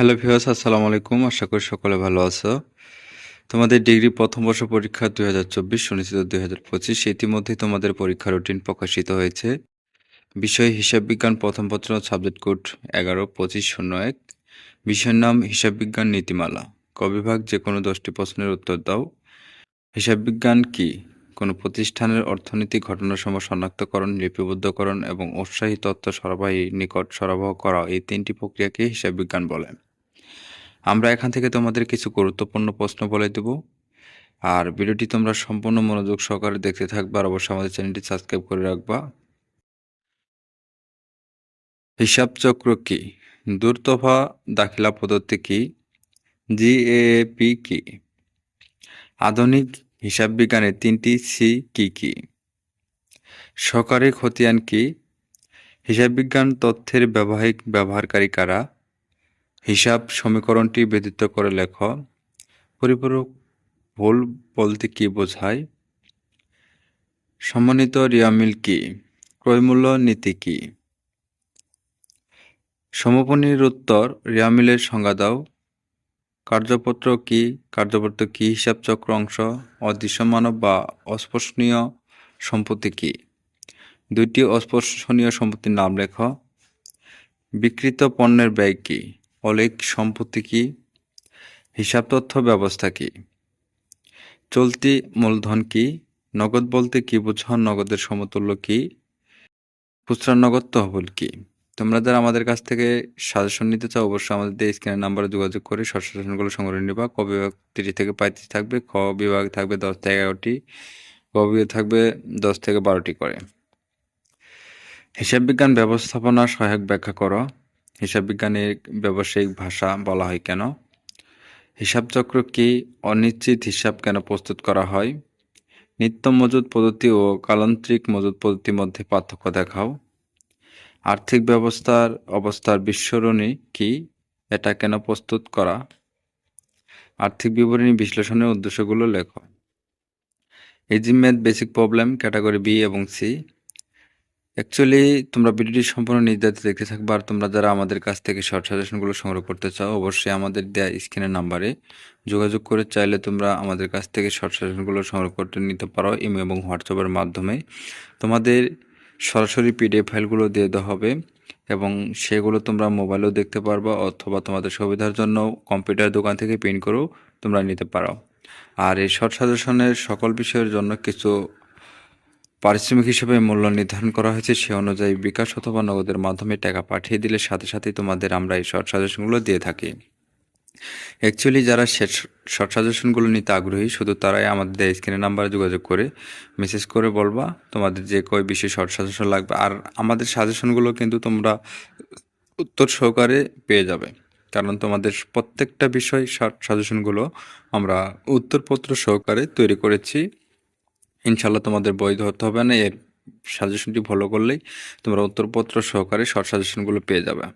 Hello viewers, আসসালামু আলাইকুম। আশা করি সকলে ভালো আছো। তোমাদের ডিগ্রি প্রথম বর্ষ পরীক্ষা দুই হাজার চব্বিশ, সুনিশ্চিত দুই হাজার পঁচিশ। ইতিমধ্যেই তোমাদের পরীক্ষা রুটিন প্রকাশিত হয়েছে। বিষয় হিসাব বিজ্ঞান প্রথম পত্র সাবজেক্ট কোড এগারো, পঁচিশ, শূন্য, এক। বিষয়ের নাম হিসাব বিজ্ঞান নীতিমালা। কবিভাগ বিভাগ যে কোনো দশটি প্রশ্নের উত্তর দাও। হিসাব বিজ্ঞান কি? কোনো প্রতিষ্ঠানের অর্থনৈতিক ঘটনাসমূহ শনাক্তকরণ, লিপিবদ্ধকরণ এবং উৎসাহী তথ্য সরবরাহী নিকট সরবরাহ করা এই তিনটি প্রক্রিয়াকে হিসাব বিজ্ঞান বলে। আমরা এখান থেকে তোমাদের কিছু গুরুত্বপূর্ণ প্রশ্ন বলে দেব। আর ভিডিওটি তোমরা সম্পূর্ণ মনোযোগ সহকারে দেখতে থাকবে আর অবশ্যই আমাদের চ্যানেলটি সাবস্ক্রাইব করে রাখবা। হিসাব চক্র কি? দূরতফা দাখিলা পদ্ধতি কি? জিএপি কি? আধুনিক হিসাব বিজ্ঞানের তিনটি সি কি কি? সহকারী খতিয়ান কি? হিসাব বিজ্ঞান তথ্যের ব্যবহারিক ব্যবহারকারী কারা? হিসাব সমীকরণটি ব্যতীত করে লেখ। পরিপূরক ভুল বলতে কি বোঝায়? সমন্বিত রিয়ামিল কি? ক্রয়মূল্য নীতি কি? সমপনীর উত্তর রিয়ামিলের সংজ্ঞা দাও। কার্যপত্র কি? কার্যপত্র কি? হিসাব চক্র অংশ অদৃশ্যমানব বা অস্পর্শনীয় সম্পত্তি কি? দুইটি অস্পর্শনীয় সম্পত্তির নাম লেখ। বিকৃত পণ্যের ব্যয় কি? অলেখ সম্পত্তি কি? হিসাব তথ্য ব্যবস্থা কি? চলতি মূলধন কি? নগদ বলতে কি বোঝাও নগদের সমতুল্য কি? খুচরা নগদ তহবিল কি? তোমরা যারা আমাদের কাছ থেকে সাজেশন নিতে চাও, অবশ্যই আমাদের স্ক্রিনের নাম্বারে যোগাযোগ করে সাজেশনগুলো সংগ্রহ নিবা। ক বিভাগ তিরিশ থেকে পঁয়ত্রিশ থাকবে, খ বিভাগ থাকবে দশ থেকে এগারোটি, গ বিভাগ থাকবে দশ থেকে বারোটি করে। হিসাব বিজ্ঞান ব্যবস্থাপনা সহায়ক ব্যাখ্যা করো। হিসাব বিজ্ঞানের ব্যবসায়িক ভাষা বলা হয় কেন? হিসাব চক্র কি? অনিশ্চিত হিসাব কেন প্রস্তুত করা হয়? নিত্য মজুদ পদ্ধতি ও কালান্ত্রিক মজুদ পদ্ধতির মধ্যে পার্থক্য দেখাও। আর্থিক ব্যবস্থার অবস্থার বিস্মরণী কি এটা কেন প্রস্তুত করা? আর্থিক বিবরণী বিশ্লেষণের উদ্দেশ্যগুলো লেখ। Easy math basic problem category B এবং সি। অ্যাকচুয়ালি তোমরা ভিডিওটি সম্পূর্ণ নির্ধারিত দেখতে থাকবে আর তোমরা যারা আমাদের কাছ থেকে শর্ট সাজেশনগুলো সংগ্রহ করতে চাও, অবশ্যই আমাদের দেওয়া স্ক্রিনের নাম্বারে যোগাযোগ করে চাইলে তোমরা আমাদের কাছ থেকে শর্ট সাজেশনগুলো সংগ্রহ করতে নিতে পারো ইমো এবং হোয়াটসঅ্যাপের মাধ্যমে। তোমাদের সরাসরি পিডিএফ ফাইলগুলো দিয়ে দেওয়া হবে এবং সেগুলো তোমরা মোবাইলেও দেখতে পারবা অথবা তোমাদের সুবিধার জন্য কম্পিউটার দোকান থেকে প্রিন্ট করেও তোমরা নিতে পারো। আর এই শর্ট সাজেশনের সকল বিষয়ের জন্য কিছু পারিশ্রমিক হিসেবে মূল্য নির্ধারণ করা হয়েছে, সে অনুযায়ী বিকাশ অথবা নগদের মাধ্যমে টাকা পাঠিয়ে দিলে সাথে সাথেই তোমাদের আমরা এই শর্ট সাজেশনগুলো দিয়ে থাকি। অ্যাকচুয়ালি যারা শর্ট সাজেশনগুলো নিতে আগ্রহী, শুধু তারাই আমাদের স্ক্রিনের নাম্বারে যোগাযোগ করে মেসেজ করে বলবা তোমাদের যে কয় বিষয়ে শর্ট সাজেশন লাগবে। আর আমাদের সাজেশনগুলো কিন্তু তোমরা উত্তর সহকারে পেয়ে যাবে। কারণ তোমাদের প্রত্যেকটা বিষয় শর্ট সাজেশনগুলো আমরা উত্তরপত্র সহকারে তৈরি করেছি। ইনশাল্লাহ তোমাদের বই ধরতে হবে না, এর সাজেশনটি ফলো করলেই তোমরা উত্তরপত্র সহকারে শর্ট সাজেশনগুলো পেয়ে যাবে।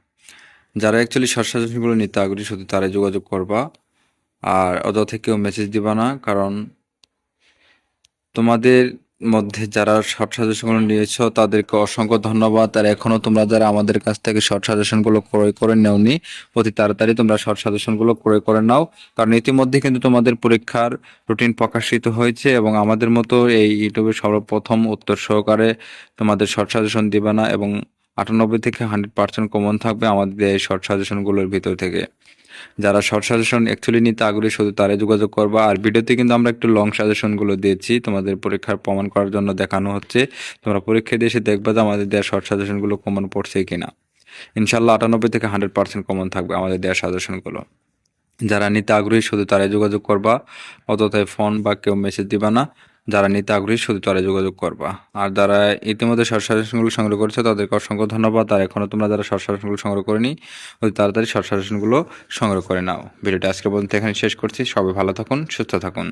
যারা অ্যাকচুয়ালি শর্ট সাজেশনগুলো নিতে আগ্রহী, শুধু তারাই যোগাযোগ করবা। আর অযথা কেউ মেসেজ দিবা না, কারণ তোমাদের মধ্যে যারা শর্ট সাজেশনগুলো নিয়েছ, তাদেরকে অসংখ্য ধন্যবাদ। আর এখনও তোমরা যারা আমাদের কাছ থেকে শর্ট সাজেশনগুলো ক্রয় করে নেওনি, অতি তাড়াতাড়ি তোমরা শর্ট সাজেশনগুলো ক্রয় করে নাও। কারণ ইতিমধ্যে কিন্তু তোমাদের পরীক্ষার রুটিন প্রকাশিত হয়েছে এবং আমাদের মতো এই ইউটিউবে সর্বপ্রথম উত্তর সহকারে তোমাদের শর্ট সাজেশন দিবে না এবং আটানব্বই থেকে হান্ড্রেড পার্সেন্ট কমন থাকবে আমাদের এই শর্ট সাজেশনগুলোর ভিতর থেকে। যারা শর্ট সাজেশন অ্যাকচুয়ালি নিতে আগ্রহী, শুধু তারাই যোগাযোগ করবা। আর ভিডিওতে কিন্তু আমরা একটু লং সাজেশনগুলো দিয়েছি, তোমাদের পরীক্ষার প্রমাণ করার জন্য দেখানো হচ্ছে। তোমরা পরীক্ষা দিয়ে এসে দেখবা যে আমাদের দেওয়া শর্ট সাজেশনগুলো কমন পড়ছে কিনা। ইনশাল্লাহ আটানব্বই থেকে হান্ড্রেড পার্সেন্ট কমন থাকবে আমাদের দেওয়া সাজেশনগুলো যারা নিতে আগ্রহী, শুধু তারাই যোগাযোগ করবা। অতথায় ফোন বা কেউ মেসেজ দিবা না। যারা নিতে আগ্রহী শুধু তারা যোগাযোগ করবা। আর যারা ইতিমধ্যে শর্ট সংগ্রহ করেছে, তাদেরকে অসংখ্য ধন্যবাদ। আর এখনও তোমরা যারা শর্ট সাজেশনগুলো সংগ্রহ করেনি ওই তাড়াতাড়ি শর্ট সংগ্রহ করে নাও। ভিডিওটা আজকে পর্যন্ত এখানে শেষ করছি। সবাই ভালো থাকুন, সুস্থ থাকুন।